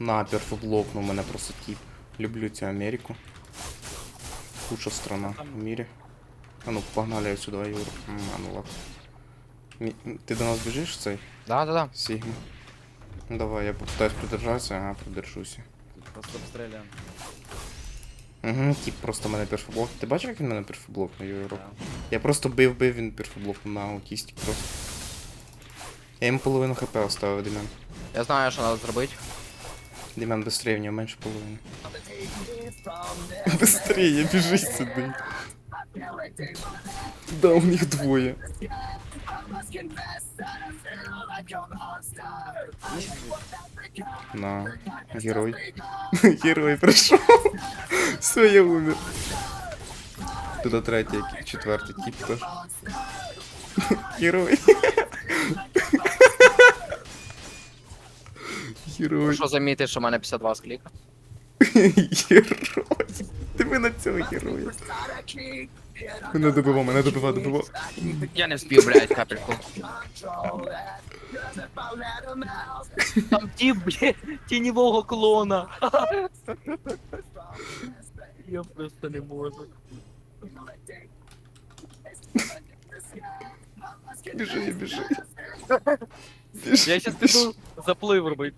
На, перфоблокнув мене просто тіп. Люблю цю Америку. Лучша страна в мире. А ну, погнали отсюда, Юр. А ну ладно. Ти до нас біжиш цей? Да, да, да. Сігма. Ну давай, я попытаюсь придержатися, ага, придержуся. Просто обстріляємо. Угу, тип просто мене перфоблок. Ти бачив, як він мене перфоблок на Юро? Да. Я просто бив бив, він перфоблок на аутістик просто. Я йому половину хп оставив, Дем'ян. Я знаю, що треба зробити. Дем'ян, быстрее, в нього менше половини. Быстрее, біжи сюди. Да, у них двоє. На, герой. Герой прийшов. Все, я умер. Туди третій, який- четвертий тип теж. Герой. Герой. Прошу замітити, що в мене 52 скліка. Герой. Диви на цього героя. Мене добивав, мене добивав, добивав. Я не вспів, блядь, капельку. Там ті, блядь, тіньового клона. Я просто не можу. Біжи, біжи. Я щас піду заплыв робити.